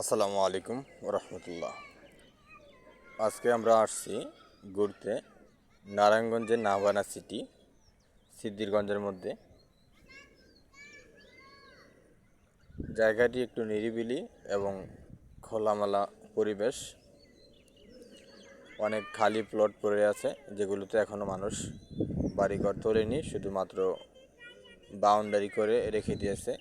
আসসালামু আলাইকুম রহমতুল্লাহ আজকে আমরা আসছি ঘুরতে নারায়ণগঞ্জের নাভানা সিটি সিদ্দিরগঞ্জের মধ্যে। জায়গাটি একটু নিরিবিলি এবং খোলামেলা পরিবেশ। অনেক খালি প্লট পড়ে আছে, যেগুলোতে এখনও মানুষ বাড়িঘর তোলেনি, শুধুমাত্র বাউন্ডারি করে রেখে দিয়েছে।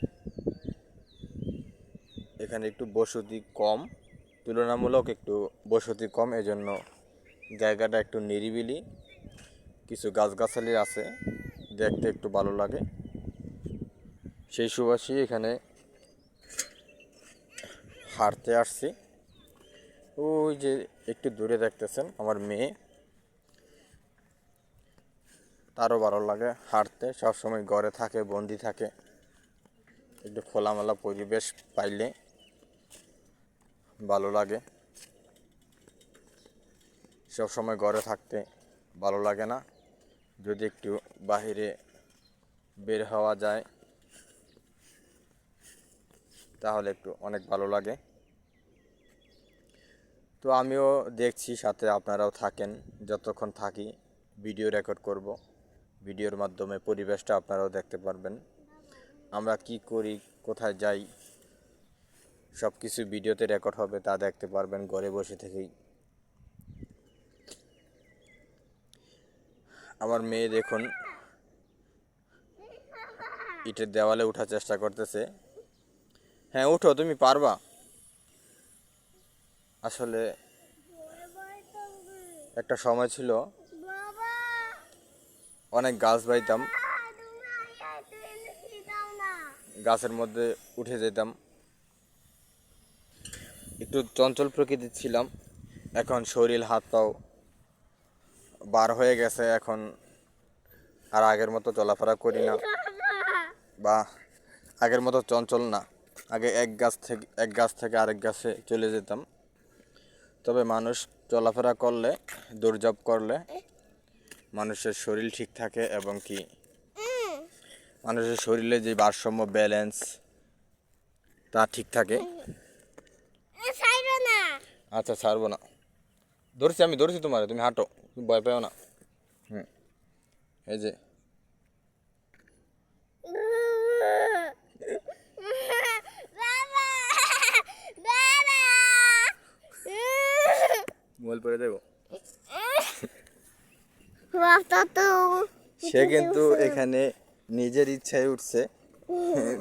এখানে একটু বসতি কম, তুলনামূলক একটু বসতি কম, এজন্য জায়গাটা একটু নিরিবিলি। কিছু গাছগাছালি আছে, দেখতে একটু ভালো লাগে। সেই সুবাসী এখানে হাঁটতে আসছি। ওই যে একটু দূরে দেখতেছেন আমার মেয়ে। তারও ভালো লাগে হাঁটতে, সবসময় ঘরে থাকে, বন্দি থাকে। একটু খোলামেলা পরিবেশ পাইলে ভালো লাগে। সব সময় ঘরে থাকতে ভালো লাগে না। যদি একটু বাহিরে বের হওয়া যায়, তাহলে একটু অনেক ভালো লাগে। তো আমিও দেখছি, সাথে আপনারাও থাকেন। যতক্ষণ থাকি, ভিডিও রেকর্ড করব। ভিডিওর মাধ্যমে পরিবেশটা আপনারাও দেখতে পারবেন। আমরা কি করি, কোথায় যাই সব কিছু ভিডিওতে রেকর্ড হবে তা দেখতে পারবেন ঘরে বসে থেকেই। আমার মেয়ে দেখুন ইটের দেওয়ালে ওঠার চেষ্টা করতেছে। হ্যাঁ উঠো তুমি পারবা। আসলে একটা সময় ছিল অনেক গাছ বাইতাম। গাছের মধ্যে উঠে যেতাম। একটু চঞ্চল প্রকৃতির ছিলাম। এখন শরীর, হাত পাও বার হয়ে গেছে। এখন আর আগের মতো চলাফেরা করি না। বা আগের মতো চঞ্চল না। আগে এক গাছ থেকে, এক গাছ থেকে আরেক গাছে চলে যেতাম। তবে মানুষ চলাফেরা করলে দৌড়ঝাঁপ করলে মানুষের শরীর ঠিক থাকে এবং কি মানুষের শরীরে যে ভারসাম্য ব্যালেন্স তা ঠিক থাকে। আচ্ছা ছাড়বো না। ধরছি আমি ধরছি তোমার তুমি হাঁটো তুমি ভয় পেও না। হুম। এই যে। মোবাইল পরে দেবো সে কিন্তু এখানে নিজের ইচ্ছায় উঠছে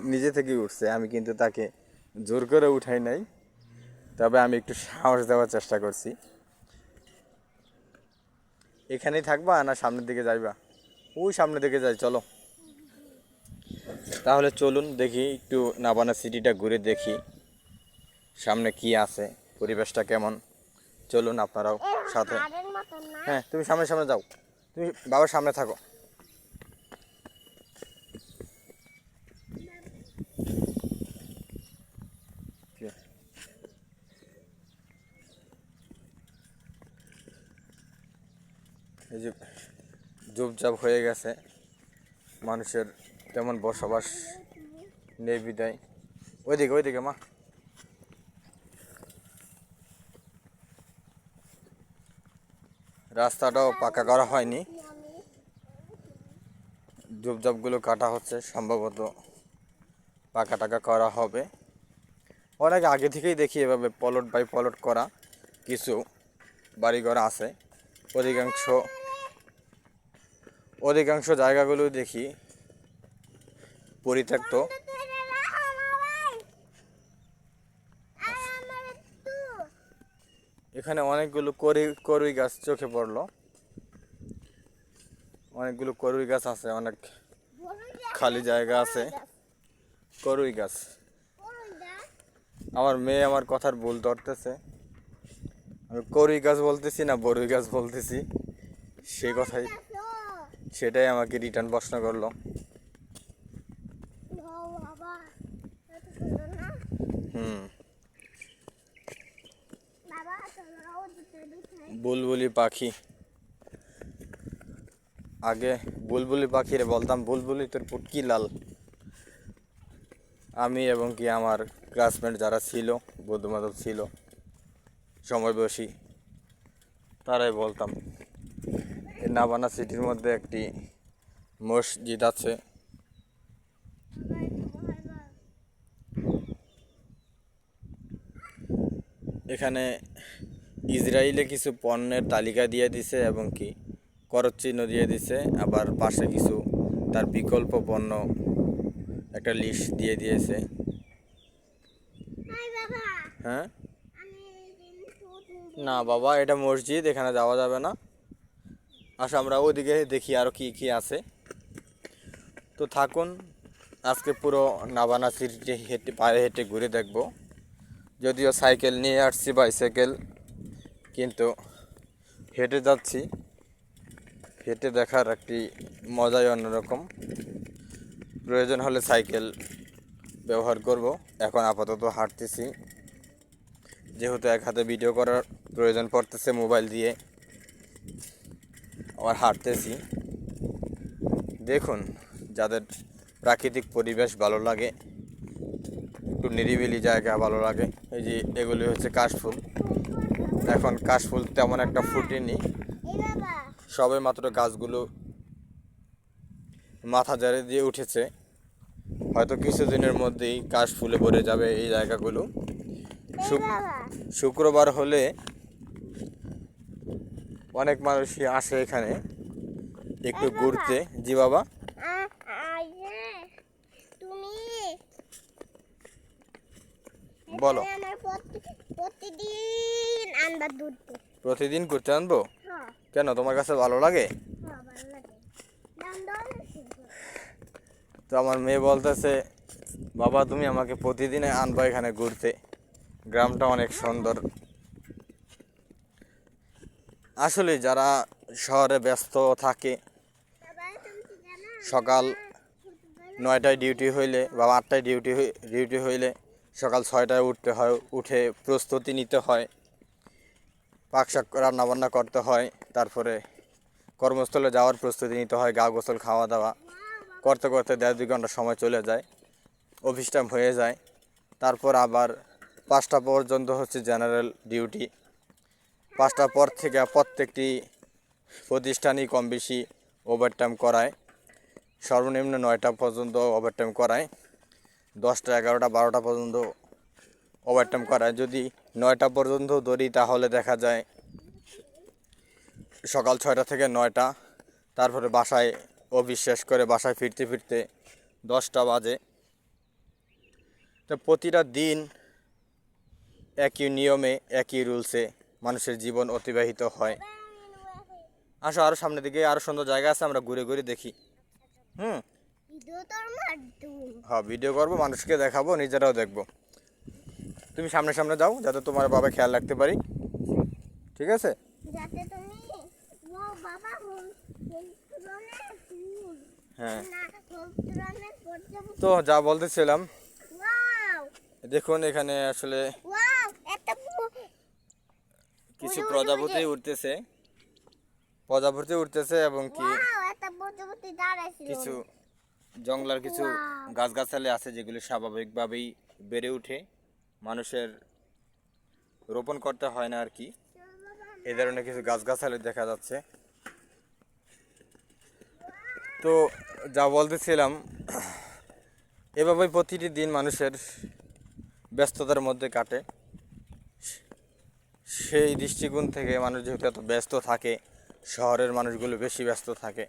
নিজে থেকেই উঠছে। আমি কিন্তু তাকে জোর করে উঠাই নাই। তবে আমি একটু সাহস দেওয়ার চেষ্টা করছি। এখানেই থাকবা না সামনের দিকে যাইবা? ওই সামনের দিকে যাই চলো। তাহলে চলুন দেখি একটু নাবানা সিটিটা ঘুরে দেখি। সামনে কি আছে পরিবেশটা কেমন? চলুন আপনারাও সাথে। হ্যাঁ তুমি সামনে সামনে যাও। তুমি বাবার সামনে থাকো। এই যে জুপজাপ হয়ে গেছে, মানুষের তেমন বসবাস নেই বিদায়। ওইদিকে ওইদিকে মা। রাস্তাটাও পাকা করা হয়নি। জুপজাপগুলো কাটা হচ্ছে, সম্ভবত পাকা টাকা করা হবে। অনেক আগে থেকেই দেখি এভাবে পলট বাই পলট করা কিছু বাড়িঘর আছে। অধিকাংশ অধিকাংশ জায়গাগুলো দেখি পরিত্যক্ত। এখানে অনেকগুলো করি করুই গাছ চোখে পড়ল। অনেকগুলো করুই গাছ আছে, অনেক খালি জায়গা আছে। করুই গাছ। আমার মেয়ে আমার কথার ভুল ধরতেছে। আমি করুই গাছ বলতেছি না বরুই গাছ বলতেছি। সে কথাই সেটাই আমাকে রিটার্ন প্রশ্ন করল। বুলবুলি পাখি। আগে বুলবুলি পাখিরে বলতাম, বুলবুলি, তোর পুটকি লাল। আমি এবং কি আমার ক্লাসমেট যারা ছিল, বন্ধুবান্ধব ছিল সময় বসি তারাই বলতাম নাবানা সিটির মধ্যে একটি মসজিদ আছে। এখানে ইসরায়েলে কিছু পণ্যের তালিকা দিয়ে দিছে এবং কি করজ চিহ্ন দিয়ে দিছে। আবার পাশে কিছু তার বিকল্প পণ্য একটা লিস্ট দিয়ে দিয়েছে। হ্যাঁ? না বাবা এটা মসজিদ এখানে যাওয়া যাবে না। আসো, আমরা ওদিকে দেখি আরও কি কি আছে। তো থাকুন, আজকে পুরো নাবানা সিটিতে হেঁটে, পায়ে হেঁটে ঘুরে দেখব। যদিও সাইকেল নিয়ে আসছি, বাইসাইকেল, কিন্তু হেঁটে যাচ্ছি। হেঁটে দেখার একটি মজাই অন্যরকম। প্রয়োজন হলে সাইকেল ব্যবহার করব। এখন আপাতত হাঁটতেছি। যেহেতু এক হাতে ভিডিও করার প্রয়োজন পড়তেছে মোবাইল দিয়ে। আবার হাঁটতেছি। দেখুন, যাদের প্রাকৃতিক পরিবেশ ভালো লাগে, একটু নিরিবিলি জায়গা ভালো লাগে, এই যে এগুলি হচ্ছে কাশফুল। এখন কাশফুল তেমন একটা ফুটেনি। সবে মাত্র গাছগুলো মাথা জারে দিয়ে উঠেছে। হয়তো কিছুদিনের মধ্যেই কাশ ফুলে ভরে যাবে এই জায়গাগুলো। শুক- শুক্রবার হলে অনেক মানুষই আসে এখানে একটু ঘুরতে। জি বাবা। বলো। প্রতিদিন আনবা দুধ প্রতিদিন ঘুরতে আনব? হ্যাঁ। কেন তোমার কাছে ভালো লাগে? হ্যাঁ। তো আমার মেয়ে বলতেছে বাবা তুমি আমাকে প্রতিদিনে আনবা এখানে ঘুরতে। গ্রামটা অনেক সুন্দর। আসলে যারা শহরে ব্যস্ত থাকে, সকাল নয়টায় ডিউটি হইলে বা আটটায় ডিউটি ডিউটি হইলে সকাল ছয়টায় উঠতে হয়, উঠে প্রস্তুতি নিতে হয়, পাক শাক রান্নাবান্না করতে হয়, তারপরে কর্মস্থলে যাওয়ার প্রস্তুতি নিতে হয়, গা গোসল, খাওয়া দাওয়া করতে করতে দেড় দুই ঘণ্টা সময় চলে যায়, অফিস টাইম হয়ে যায়, তারপর আবার পাঁচটা পর্যন্ত হচ্ছে জেনারেল ডিউটি পাঁচটার পর থেকে প্রত্যেকটি প্রতিষ্ঠানই কম বেশি ওভারটাইম করায়। সর্বনিম্ন নয়টা পর্যন্ত ওভারটাইম করায়। দশটা, এগারোটা, বারোটা পর্যন্ত ওভারটাইম করায়। যদি নয়টা পর্যন্ত ধরি, তাহলে দেখা যায় সকাল ছয়টা থেকে নয়টা, তারপরে বাসায় শেষ করে বাসায় ফিরতে ফিরতে দশটা বাজে। তো প্রতিটা দিন একই নিয়মে, একই রুলসে মানুষের জীবন অতিবাহিত হয়। আসো আরও সামনের দিকে আরও সুন্দর জায়গা আছে আমরা ঘুরে ঘুরে দেখি। হুম? হ্যাঁ ভিডিও করব মানুষকে দেখাবো নিজেরাও দেখব। তুমি সামনে সামনে যাও যাতে তোমার বাবা খেয়াল রাখতে পারি। ঠিক আছে? হ্যাঁ। তো যা বলতেছিলাম। দেখুন এখানে আসলে কিছু প্রজাপতি উঠতেছে। প্রজাপতি উঠতেছে এবং কি কিছু জঙ্গলার কিছু. গাছগাছালি আছে যেগুলি স্বাভাবিকভাবেই বেড়ে ওঠে মানুষের রোপণ করতে হয় না আর কি। এ ধরনের কিছু গাছগাছালি দেখা যাচ্ছে। তো যা বলতেছিলাম এভাবেই প্রতিটি দিন মানুষের ব্যস্ততার মধ্যে কাটে। সেই দৃষ্টিকোণ থেকে মানুষ যেহেতু এত ব্যস্ত থাকে, শহরের মানুষগুলো বেশি ব্যস্ত থাকে,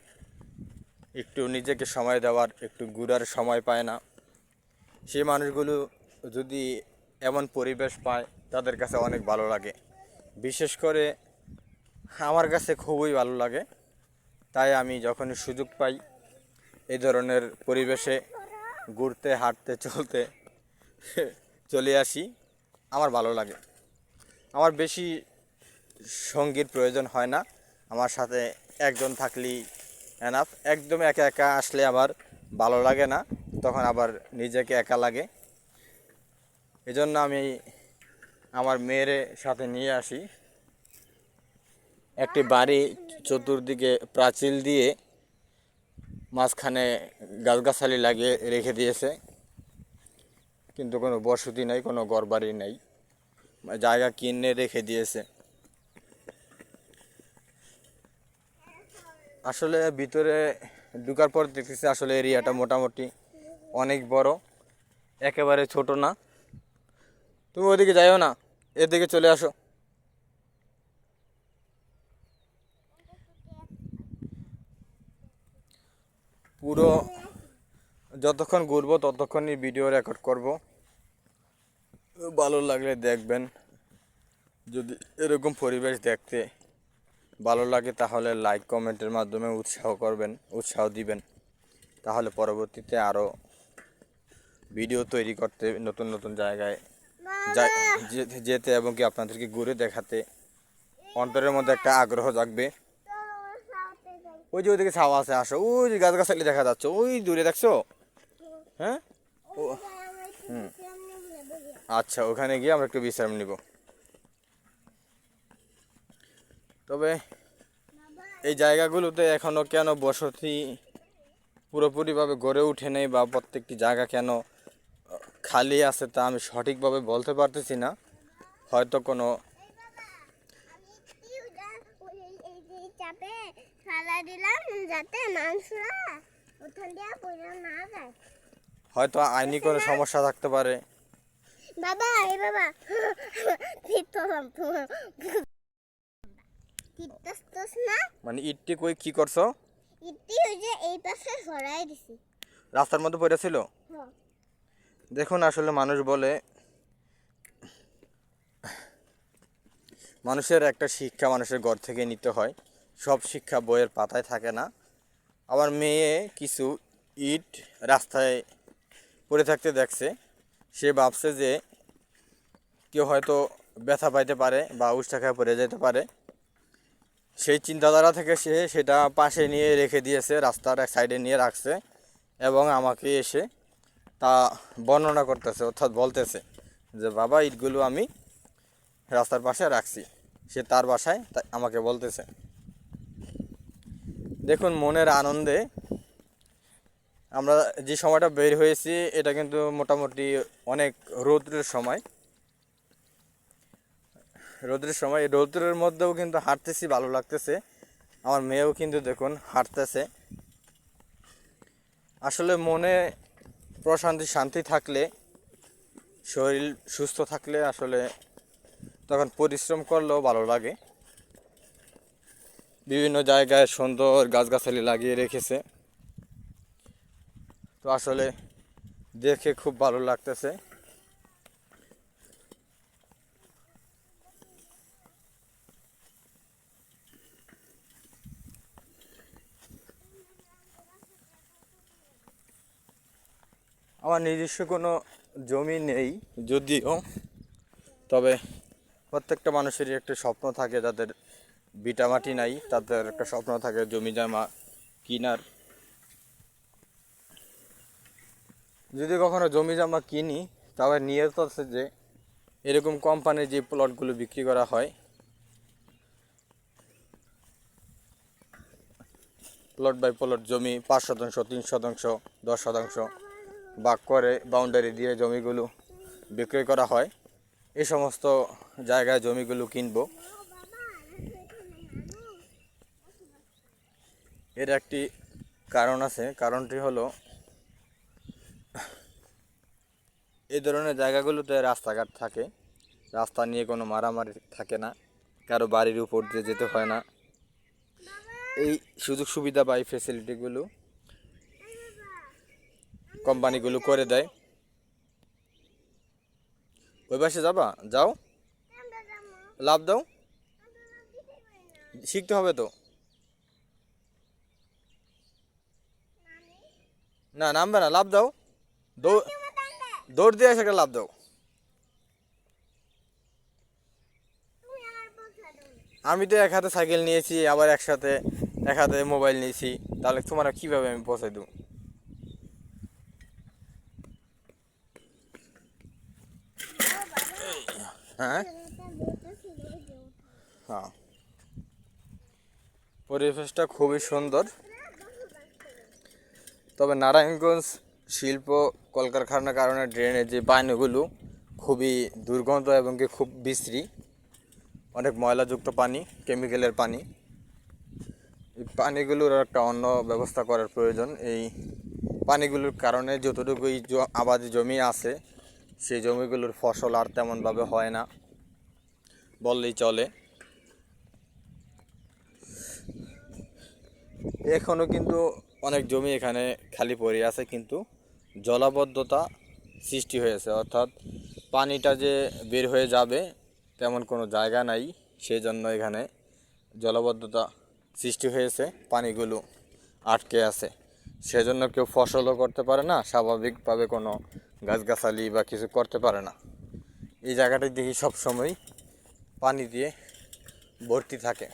একটু নিজেকে সময় দেওয়ার, একটু ঘুরার সময় পায় না। সেই মানুষগুলো যদি এমন পরিবেশ পায়, তাদের কাছে অনেক ভালো লাগে। বিশেষ করে আমার কাছে খুবই ভালো লাগে। তাই আমি যখনই সুযোগ পাই, এই ধরনের পরিবেশে ঘুরতে, হাঁটতে, চলতে, চলে আসি, আমার ভালো লাগে। আমার বেশি সঙ্গীর প্রয়োজন হয় না। আমার সাথে একজন থাকলেই এনাফ একদম একা একা আসলে আবার ভালো লাগে না, তখন আবার নিজেকে একা লাগে। এজন্য আমি আমার মেয়ের সাথে নিয়ে আসি। একটি বাড়ি চতুর্দিকে প্রাচীল দিয়ে মাঝখানে গাছগাছালি লাগিয়ে রেখে দিয়েছে। কিন্তু কোনো বসতি নেই, কোনো ঘরবাড়ি নেই। জায়গা কিনে রেখে দিয়েছে। আসলে ভিতরে ঢুকার পর দেখতেছি আসলে এরিয়াটা মোটামুটি অনেক বড়, একেবারে ছোট না। তুমি ওদিকে যাইও না, এদিকে চলে আসো। পুরো যতক্ষণ ঘুরবো ততক্ষণই ভিডিও রেকর্ড করব। ভালো লাগলে দেখবেন। যদি এরকম পরিবেশ দেখতে ভালো লাগে তাহলে লাইক কমেন্টের মাধ্যমে উৎসাহ করবেন, উৎসাহ দিবেন। তাহলে পরবর্তীতে আরও ভিডিও তৈরি করতে নতুন নতুন জায়গায় যেতে এবং কি আপনাদেরকে ঘুরে দেখাতে অন্তরের মধ্যে একটা আগ্রহ জাগবে। ওই যে ওইদিকে ছাওয়া আছে, আসো। ওই যে গাছ গাছালি দেখা যাচ্ছে। ওই দূরে দেখছ? হ্যাঁ? ও, হুম। আচ্ছা ওখানে গিয়ে আমরা একটু বিশ্রাম নিব। তবে এই জায়গাগুলোতে এখনও কেন বসতি পুরোপুরিভাবে গড়ে ওঠে নেই বা প্রত্যেকটি জায়গা কেন খালি আছে তা আমি সঠিকভাবে বলতে পারতেছি না। হয়তো কোনো হয়তো আইনি কোনো সমস্যা থাকতে পারে। বাবা এই বাবা। না? মানে ইটটি কই কি করছ? ইতি ওই যে এই পাশে সরাই দিছি। রাস্তার মধ্যে পড়েছিল হ্যাঁ। দেখুন আসলে মানুষ বলে মানুষের একটা শিক্ষা মানুষের ঘর থেকে নিতে হয়। সব শিক্ষা বইয়ের পাতায় থাকে না। আমার মেয়ে কিছু ইট রাস্তায় পড়ে থাকতে দেখছে। সে ভাবছে যে কেউ হয়তো ব্যথা পাইতে পারে বা উষ্ঠাখায় পড়ে যেতে পারে। সেই চিন্তাধারা থেকে সে সেটা পাশে নিয়ে রেখে দিয়েছে, রাস্তার এক সাইডে নিয়ে রাখছে এবং আমাকে এসে তা বর্ণনা করতেছে, অর্থাৎ বলতেছে যে, বাবা, ইটগুলো আমি রাস্তার পাশে রাখছি। সে তার বাসায় আমাকে বলতেছে। দেখুন, মনের আনন্দে আমরা যে সময়টা বের হয়েছি, এটা কিন্তু মোটামুটি অনেক রৌদ্রের সময়। রৌদ্রের সময় রৌদ্রের মধ্যেও কিন্তু হাঁটতেছি, ভালো লাগতেছে। আমার মেয়েও কিন্তু দেখুন হাঁটতেছে। আসলে মনে প্রশান্তি, শান্তি থাকলে, শরীর সুস্থ থাকলে আসলে তখন পরিশ্রম করলেও ভালো লাগে। বিভিন্ন জায়গায় সুন্দর গাছগাছালি লাগিয়ে রেখেছে। তো আসলে দেখে খুব ভালো লাগতেছে। আমার নিজস্ব কোনো জমি নেই, যদিও, তবে প্রত্যেকটা মানুষেরই একটা স্বপ্ন থাকে, যাদের ভিটামাটি নাই, তাদের একটা স্বপ্ন থাকে জমি জমা কিনার। যদি কখনো জমি জমা কিনি তবে নিয়ত আছে যে এরকম কোম্পানির যে প্লটগুলো বিক্রি করা হয় প্লট বাই প্লট জমি পাঁচ শতাংশ, তিন শতাংশ, দশ শতাংশ ভাগ করে বাউন্ডারি দিয়ে জমিগুলো বিক্রয় করা হয়। এই সমস্ত জায়গায় জমিগুলো কিনবো। এর একটি কারণ আছে। কারণটি হলো এই ধরনের জায়গাগুলোতে রাস্তাঘাট থাকে। রাস্তা নিয়ে কোনো মারামারি থাকে না। কারও বাড়ির উপর দিয়ে যেতে হয় না। এই সুযোগ সুবিধা বা এই ফেসিলিটিগুলো কোম্পানিগুলো করে দেয়। ওই পাশে যাবা? যাও। লাভ দাও। শিখতে হবে তো। না, নামবে না। লাভ দাও। দৌড় দৌড় দিয়ে একটা লাভ দাও। আমি তো এক হাতে সাইকেল নিয়েছি, আবার একসাথে, এক হাতে মোবাইল নিয়েছি। তাহলে তোমার কীভাবে আমি পৌঁছাই দেবো? হ্যাঁ? হ্যাঁ। পরিবেশটা খুবই সুন্দর। তবে নারায়ণগঞ্জ শিল্প কলকারখানার কারণে ড্রেনের যে পানিগুলো খুবই দুর্গন্ধ এবং কি খুব বিশ্রী, অনেক ময়লাযুক্ত পানি কেমিক্যালের পানি। এই পানিগুলোর একটা অন্য ব্যবস্থা করার প্রয়োজন। এই পানিগুলোর কারণে যতটুকু এই আবাদি জমি আছে, সেই জমিগুলোর ফসল আর তেমনভাবে হয় না, বললেই চলে। এখনও কিন্তু অনেক জমি এখানে খালি পড়ে আছে কিন্তু জলাবদ্ধতা সৃষ্টি হয়েছে, অর্থাৎ পানিটা যে বের হয়ে যাবে তেমন কোনো জায়গা নাই সেই জন্য এখানে জলাবদ্ধতা সৃষ্টি হয়েছে, পানিগুলো আটকে আছে। সেজন্য কেউ ফসলও করতে পারে না, স্বাভাবিকভাবে কোনো গাছগাছালি বা কিছু করতে পারে না। এই জায়গাটা দেখি সবসময় পানি দিয়ে ভর্তি থাকে।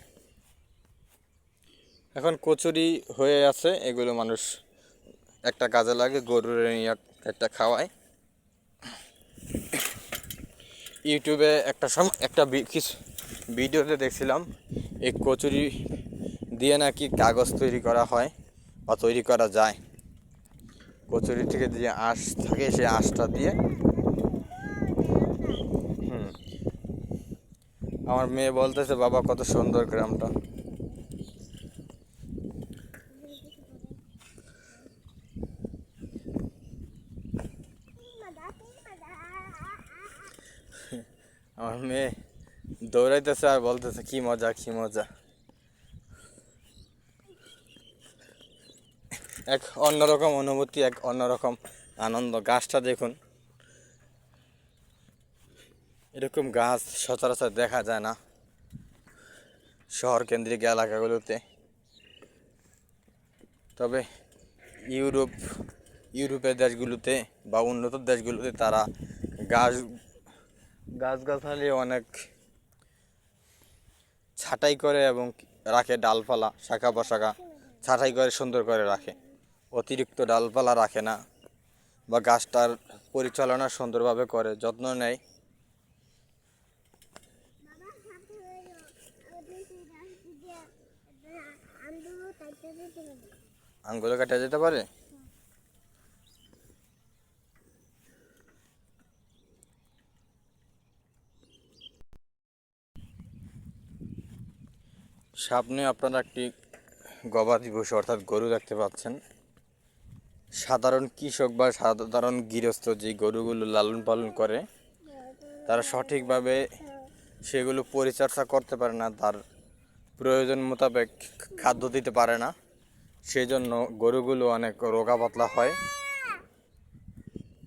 এখন কচুরি হয়ে আছে, এগুলো মানুষ একটা কাজে লাগে, গরুর একটা খাওয়ায়। ইউটিউবে একটা সময় একটা কিছু ভিডিওতে দেখছিলাম, এই কচুরি দিয়ে নাকি কাগজ তৈরি করা হয় বা তৈরি করা যায়। কচুরি থেকে যে আঁশ থাকে, সেই আঁশটা দিয়ে। আমার মেয়ে বলতেছে, বাবা, কত সুন্দর গ্রামটা। আমার মেয়ে দৌড়াইতেছে আর বলতেছে, কি মজা কি মজা। এক অন্যরকম অনুভূতি, এক অন্যরকম আনন্দ। গাছটা দেখুন। এরকম গাছ সচরাচর দেখা যায় না শহর কেন্দ্রিক এলাকাগুলোতে। তবে ইউরোপ, ইউরোপের দেশগুলোতে বা উন্নত দেশগুলোতে তারা গাছ গাছগাছালি অনেক ছাঁটাই করে এবং রাখে ডালপালা, শাখা পোশাখা ছাঁটাই করে, সুন্দর করে রাখে। অতিরিক্ত ডালপালা রাখে না বা গাছটার পরিচালনা সুন্দরভাবে করে, যত্ন নেয়। আঙ্গুলে কাটা যেতে পারে? সামনে আপনারা একটি গবাদি পশু অর্থাৎ গরু দেখতে পাচ্ছেন। সাধারণ কৃষক বা সাধারণ গৃহস্থ যে গরুগুলো লালন পালন করে তারা সঠিকভাবে সেগুলো পরিচর্যা করতে পারে না তার প্রয়োজন মোতাবেক খাদ্য দিতে পারে না। সেই জন্য গরুগুলো অনেক রোগা পাতলা হয়।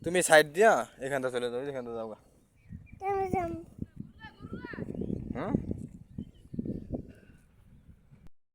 তুমি সাইড দিয়া এখানটা চলে যাবে এখানটা যাও। হুম?